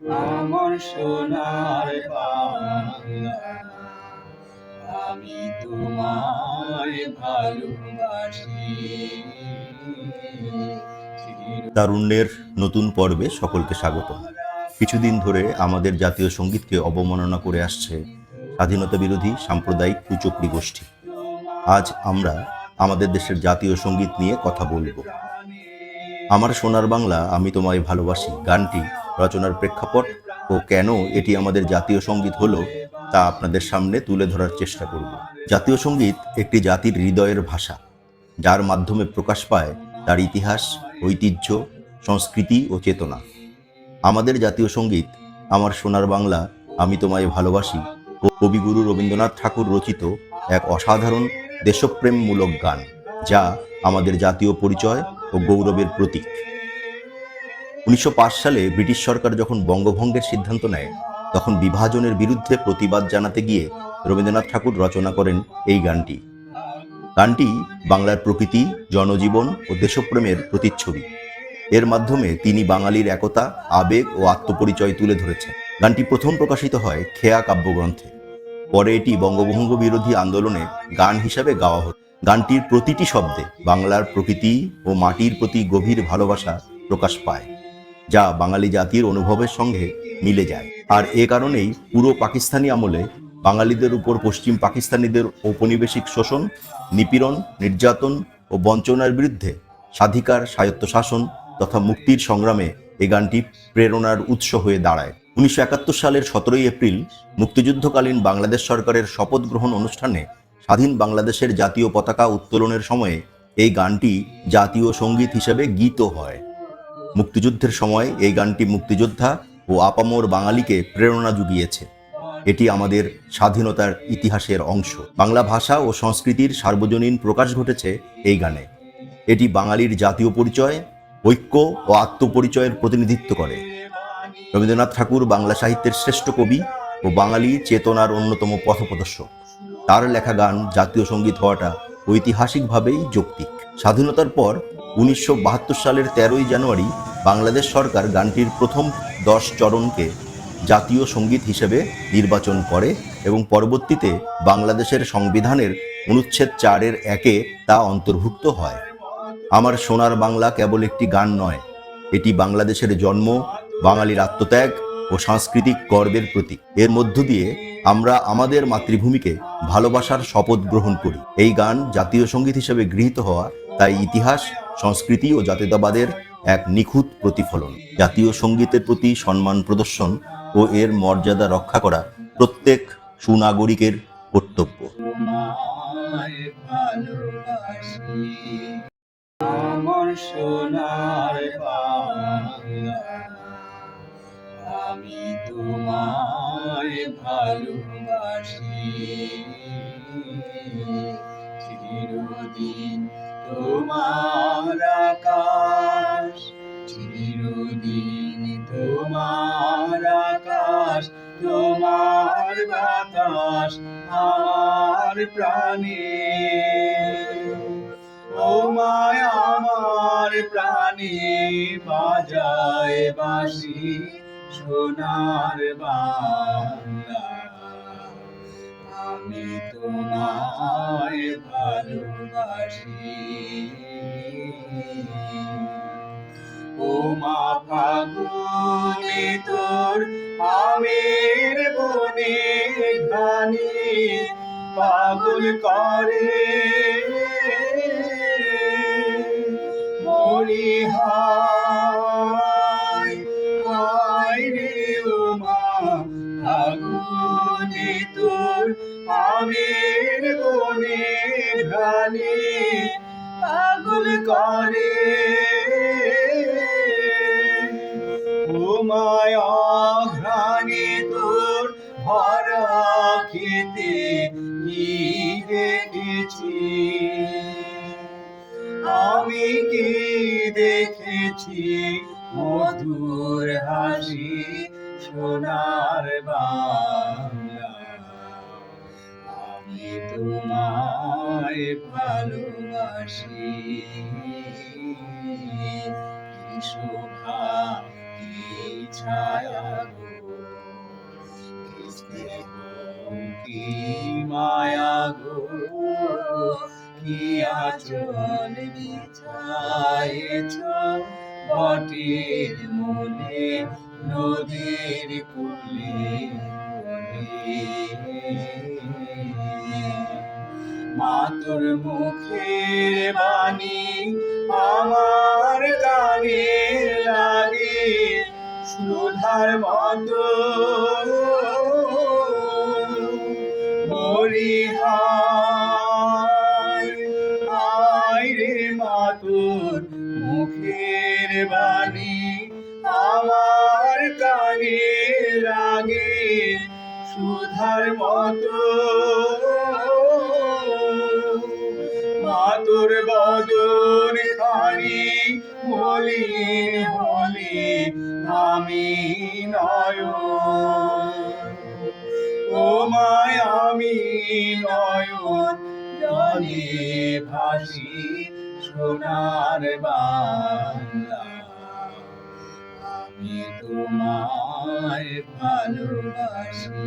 আমার সোনার বাংলা। আমি তোমায় ভালোবাসি। তারুণ্যের নতুন পর্বে সকলকে স্বাগত কিছুদিন ধরে আমাদের জাতীয় সঙ্গীতকে অবমাননা করে আসছে স্বাধীনতা বিরোধী সাম্প্রদায়িক কুচক্রি গোষ্ঠী। আজ আমরা আমাদের দেশের জাতীয় সংগীত নিয়ে কথা বলব। আমার সোনার বাংলা, আমি তোমায় ভালোবাসি। গানটি রচনার প্রেক্ষাপট ও কেন এটি আমাদের জাতীয় সংগীত হলো তা আপনাদের সামনে তুলে ধরার চেষ্টা করব। জাতীয় সংগীত একটি জাতির হৃদয়ের ভাষা, যার মাধ্যমে প্রকাশ পায় তার ইতিহাস, ঐতিহ্য, সংস্কৃতি ও চেতনা। আমাদের জাতীয় সংগীত, আমার সোনার বাংলা, আমি তোমায় ভালোবাসি ও কবিগুরু রবীন্দ্রনাথ ঠাকুর রচিত এক অসাধারণ দেশপ্রেমমূলক গান, যা আমাদের জাতীয় পরিচয় ও গৌরবের প্রতীক। উনিশশো পাঁচ সালে ব্রিটিশ সরকার যখন বঙ্গভঙ্গের সিদ্ধান্ত নেয়, তখন বিভাজনের বিরুদ্ধে প্রতিবাদ জানাতে গিয়ে রবীন্দ্রনাথ ঠাকুর রচনা করেন এই গানটি। গানটি বাংলার প্রকৃতি, জনজীবন ও দেশপ্রেমের প্রতিচ্ছবি। এর মাধ্যমে তিনি বাঙালির একতা, আবেগ ও আত্মপরিচয় তুলে ধরেছেন। গানটি প্রথম প্রকাশিত হয় খেয়া কাব্যগ্রন্থে। পরে এটি বঙ্গভঙ্গ বিরোধী আন্দোলনে গান হিসাবে গাওয়া হতো। গানটির প্রতিটি শব্দে বাংলার প্রকৃতি ও মাটির প্রতি গভীর ভালোবাসা প্রকাশ পায়। যা বাঙালি জাতির অনুভবের সঙ্গে মিলে যায়। আর এ কারণেই পুরো পাকিস্তানি আমলে বাঙালিদের উপর পশ্চিম পাকিস্তানিদের ঔপনিবেশিক শোষণ, নিপীড়ন, নির্যাতন ও বঞ্চনার বিরুদ্ধে স্বাধিকার, স্বায়ত্তশাসন তথা মুক্তির সংগ্রামে এ গানটি প্রেরণার উৎস হয়ে দাঁড়ায়। উনিশশো একাত্তর সালের সতেরোই এপ্রিল মুক্তিযুদ্ধকালীন বাংলাদেশ সরকারের শপথ গ্রহণ অনুষ্ঠানে স্বাধীন বাংলাদেশের জাতীয় পতাকা উত্তোলনের সময়ে এই গানটি জাতীয় সংগীত হিসেবে গীত হয়। মুক্তিযুদ্ধের সময় এই গানটি মুক্তিযোদ্ধা ও আপামর বাঙালিকে প্রেরণা জুগিয়েছে। এটি আমাদের স্বাধীনতার ইতিহাসের অংশ। বাংলা ভাষা ও সংস্কৃতির সার্বজনীন প্রকাশ ঘটেছে এই গানে। এটি বাঙালির জাতীয় পরিচয়, ঐক্য ও আত্মপরিচয়ের প্রতিনিধিত্ব করে। রবীন্দ্রনাথ ঠাকুর বাংলা সাহিত্যের শ্রেষ্ঠ কবি ও বাঙালি চেতনার অন্যতম পথপ্রদর্শক। তার লেখা গান জাতীয় সংগীত হওয়াটা ঐতিহাসিকভাবেই যৌক্তিক। স্বাধীনতার পর উনিশশো বাহাত্তর সালের তেরোই জানুয়ারি বাংলাদেশ সরকার গানটির প্রথম দশ চরণকে জাতীয় সংগীত হিসেবে নির্বাচন করে এবং পরবর্তীতে বাংলাদেশের সংবিধানের অনুচ্ছেদ চারের একে তা অন্তর্ভুক্ত হয়। আমার সোনার বাংলা কেবল একটি গান নয়, এটি বাংলাদেশের জন্ম, বাঙালির আত্মত্যাগ ও সাংস্কৃতিক গর্বের প্রতীক। এর মধ্য দিয়ে আমরা আমাদের মাতৃভূমিকে ভালোবাসার শপথ গ্রহণ করি। এই গান জাতীয় সংগীত হিসেবে গৃহীত হওয়া, তাই ইতিহাস সংস্কৃতি ও জাতীয়তাবাদের এক নিখুঁত প্রতিফলন। জাতীয় সঙ্গীতের প্রতি সম্মান প্রদর্শন ও এর মর্যাদা রক্ষা করা প্রত্যেক সুনাগরিকের কর্তব্য। ভালোবাসি। চিরদিন তোমার আকাশ, চিরদিন তোমার আকাশ, তোমার বাতাস, আমার প্রাণে। ও মায়, আমার প্রাণে বাজায় বাসি সোনার বাংলা। আমি তোমায় ভালোবাসি ও তোর আমের বনে ঘানি পাগল করে। মরি হায় রে ও ফাগুনে তোর আমের বনে ঘানি পাগল করে। ও মায়া ঘ্রাণে তোর ভরা খেতে কি দেখেছি? আমি কি দেখেছি মধুর হাসি? সোনার বাংলা। আমি তোমায় ভালোবাসি। কি শোভা, কি ছায়া কি মায়া গো। কি আচল বিছায়েছ বটের মনে। নদীর কুলে মাতুর মুখের বাণী আমার কানে লাগে, সুধার মতো আয় রে মাতুর মুখের বাণী আমার কানে লাগে সুধার মতো। মাতুর বদন খানি মলিন হলে আমি নয় ও মায় আমি নয়ন জলে ভাসি সোনার বাংলা। আমি তোমায় ভালোবাসি।